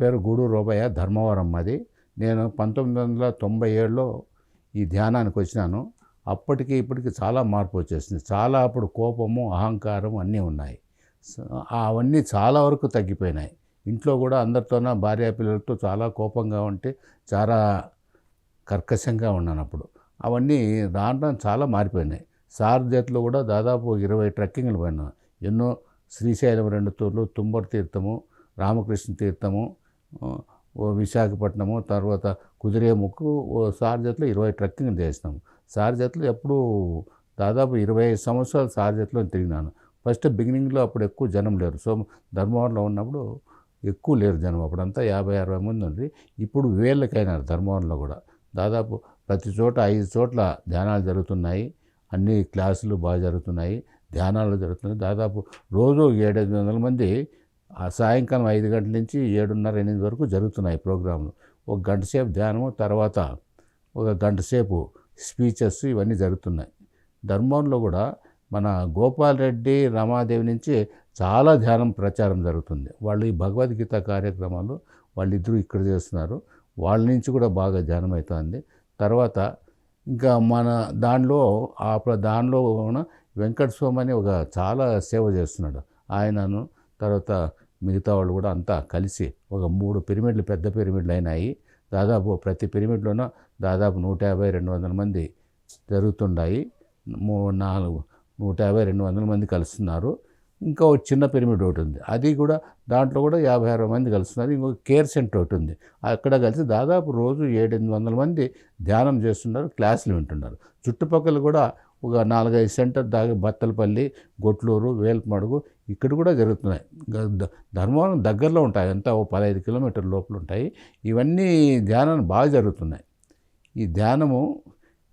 పేరు గూడూరు రోబయ్య ధర్మవరం మాది నేను పంతొమ్మిది వందల తొంభై ఏడులో ఈ ధ్యానానికి వచ్చినాను. అప్పటికి ఇప్పటికి చాలా మార్పు వచ్చేసింది. చాలా అప్పుడు కోపము అహంకారం అన్నీ ఉన్నాయి. అవన్నీ చాలా వరకు తగ్గిపోయినాయి. ఇంట్లో కూడా అందరితోన భార్య పిల్లలతో చాలా కోపంగా ఉంటే చాలా కర్కశంగా ఉన్నాను అప్పుడు. అవన్నీ రావడం చాలా మారిపోయినాయి. సార్ జట్లు కూడా దాదాపు ఇరవై ట్రెక్కింగ్లు పోయినా ఎన్నో శ్రీశైలం రెండు తూర్లు తుంబర్ తీర్థము రామకృష్ణ తీర్థము ఓ విశాఖపట్నము తర్వాత కుదిరేముక్కు ఓ సార్ ఇరవై ట్రెక్కింగ్ చేసినాము. సార్ ఎప్పుడు దాదాపు ఇరవై ఐదు సంవత్సరాలు సార్జత్లో తిరిగినాను. ఫస్ట్ బిగినింగ్లో అప్పుడు ఎక్కువ జనం లేరు. సో ధర్మవరంలో ఉన్నప్పుడు ఎక్కువ లేరు జనం. అప్పుడంతా యాభై అరవై మంది ఉంది ఇప్పుడు వేళ్ళకైనారు ధర్మవరంలో కూడా. దాదాపు ప్రతి చోట ఐదు చోట్ల ధ్యానాలు జరుగుతున్నాయి. అన్ని క్లాసులు బాగా జరుగుతున్నాయి. ధ్యానాలు జరుగుతున్నాయి. దాదాపు రోజు ఏడైదు వందల మంది ఆ సాయంకాలం ఐదు గంటల నుంచి ఏడున్నర ఎనిమిది వరకు జరుగుతున్నాయి ప్రోగ్రాంలు ఒక గంట సేపు ధ్యానము తర్వాత ఒక గంట సేపు స్పీచెస్ ఇవన్నీ జరుగుతున్నాయి. ధర్మంలో కూడా మన గోపాల్ రెడ్డి రమాదేవి నుంచి చాలా ధ్యానం ప్రచారం జరుగుతుంది. వాళ్ళు ఈ భగవద్గీత కార్యక్రమాలు వాళ్ళిద్దరూ ఇక్కడ చేస్తున్నారు. వాళ్ళ నుంచి కూడా బాగా ధ్యానం అవుతుంది తర్వాత ఇంకా మన దానిలో ఆ దానిలో ఉన్న వెంకట స్వామి అని ఒక చాలా సేవ చేస్తున్నాడు. ఆయనను తర్వాత మిగతా వాళ్ళు కూడా అంతా కలిసి ఒక మూడు పిరమిడ్లు పెద్ద పిరమిడ్లు అయినాయి. దాదాపు ప్రతి పిరమిడ్లోనూ దాదాపు నూట యాభై రెండు వందల మంది జరుగుతుండాయి. మూ నాలుగు నూట యాభై రెండు వందల మంది కలుస్తున్నారు. ఇంకా ఒక చిన్న పిరమిడ్ ఒకటి ఉంది. అది కూడా దాంట్లో కూడా యాభై అరవై మంది కలుస్తున్నారు. ఇంకొక కేర్ సెంటర్ ఒకటి ఉంది. అక్కడ కలిసి దాదాపు రోజు ఏడెనిమిది వందల మంది ధ్యానం చేస్తున్నారు క్లాసులు వింటున్నారు. చుట్టుపక్కల కూడా ఒక నాలుగైదు సెంటర్ దాకా బత్తలపల్లి గొట్లూరు వేల్పమడుగు ఇక్కడ కూడా జరుగుతున్నాయి. ధర్మవరం దగ్గరలో ఉంటాయి. అంతా ఓ పదహైదు కిలోమీటర్ల లోపల ఉంటాయి. ఇవన్నీ ధ్యానం బాగా జరుగుతున్నాయి. ఈ ధ్యానము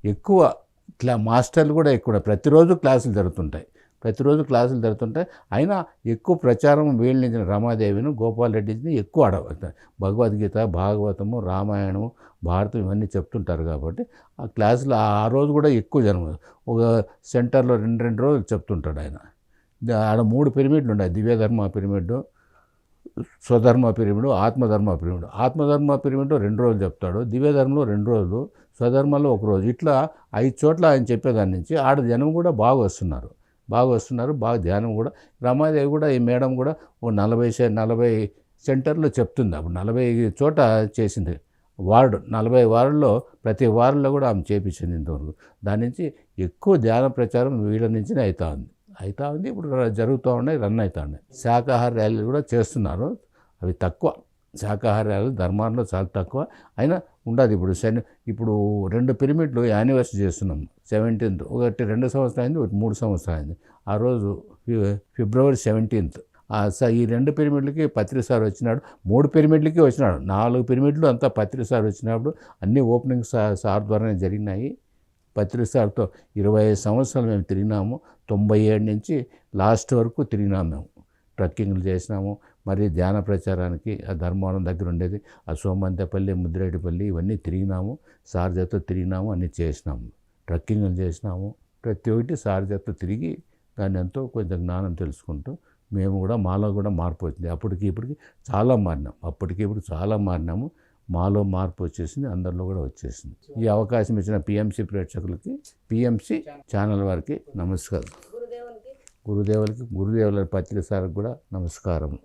ఎక్కువ క్లా మాస్టర్లు కూడా ఎక్కువ ప్రతిరోజు క్లాసులు జరుగుతుంటాయి. ప్రతిరోజు క్లాసులు జరుగుతుంటాయి అయినా ఎక్కువ ప్రచారం వీళ్ళనించిన రమాదేవిని గోపాల్ రెడ్డిని ఎక్కువ అడవ భగవద్గీత భాగవతము రామాయణము భారతం ఇవన్నీ చెప్తుంటారు కాబట్టి ఆ క్లాసులు ఆ రోజు కూడా ఎక్కువ జనం ఒక సెంటర్లో రెండు రెండు రోజులు చెప్తుంటాడు ఆయన. ఆడ మూడు పిరమిడ్లు ఉన్నాయి. దివ్యధర్మ పిరమిడ్ స్వధర్మ పిరమిడు ఆత్మధర్మ పిరమిడు. ఆత్మధర్మ పిరమిడ్ రెండు రోజులు చెప్తాడు. దివ్యధర్మంలో రెండు రోజులు స్వధర్మంలో ఒక రోజు. ఇట్లా ఐదు చోట్ల ఆయన చెప్పేదాని నుంచి ఆడ జనం కూడా బాగా వస్తున్నారు. బాగా వస్తున్నారు బాగా ధ్యానం కూడా. రమాదేవి కూడా ఈ మేడం కూడా ఓ నలభై నలభై సెంటర్లో చెప్తుంది. అప్పుడు నలభై చోట చేసింది వార్డు. నలభై వార్డులో ప్రతి వార్డులో కూడా ఆమె చేపించింది ఇంతవరకు. దాని నుంచి ఎక్కువ ధ్యాన ప్రచారం వీళ్ళ నుంచినే అవుతా ఉంది. అవుతా ఉంది ఇప్పుడు జరుగుతూ ఉన్నాయి రన్ అవుతా ఉన్నాయి. శాకాహార ర్యాలీలు కూడా చేస్తున్నారు. అవి తక్కువ. శాకాహార ర్యాలీలు ధర్మాల్లో చాలా తక్కువ. అయినా ఉండదు. ఇప్పుడు శని ఇప్పుడు రెండు పిరమిడ్లు యానివర్సరీ చేస్తున్నాం. సెవెంటీన్త్. ఒకటి రెండు సంవత్సరాలు అయింది ఒకటి మూడు సంవత్సరాలు అయింది. ఆ రోజు ఫిబ్రవరి సెవెంటీన్త్. స- ఈ రెండు పిరమిడ్లకి పత్రిక సార్ వచ్చినాడు. మూడు పిరమిడ్లకి వచ్చినాడు. నాలుగు పిరమిడ్లు అంతా పత్రి సార్ వచ్చినప్పుడు అన్ని ఓపెనింగ్ సార్ సార్ ద్వారానే జరిగినాయి. పత్రిక సార్తో ఇరవై ఐదు సంవత్సరాలు మేము తిరిగినాము. తొంభై ఏడు నుంచి లాస్ట్ వరకు తిరిగినాము మేము. ట్రక్కింగ్లు చేసినాము. మరి ధ్యాన ప్రచారానికి ఆ ధర్మవరం దగ్గర ఉండేది. ఆ సోమంతపల్లి ముద్రేటిపల్లి ఇవన్నీ తిరిగినాము. సార్ చేత తిరిగినాము అన్నీ చేసినాము. ట్రక్కింగ్లు చేసినాము. ప్రతి ఒక్కటి సార్ చేత తిరిగి దాన్ని ఎంతో కొంచెం జ్ఞానం తెలుసుకుంటూ మేము కూడా మాలో కూడా మార్పు వచ్చింది. అప్పటికి ఇప్పటికి చాలా మారినాం. అప్పటికి ఇప్పుడు చాలా మారినాము. మాలో మార్పు వచ్చేసింది అందరిలో కూడా వచ్చేసింది. ఈ అవకాశం ఇచ్చిన పిఎంసి ప్రేక్షకులకి పిఎంసి ఛానల్ వారికి నమస్కారం. గురుదేవులకి. గురుదేవుల పత్రిక సార్కి కూడా నమస్కారం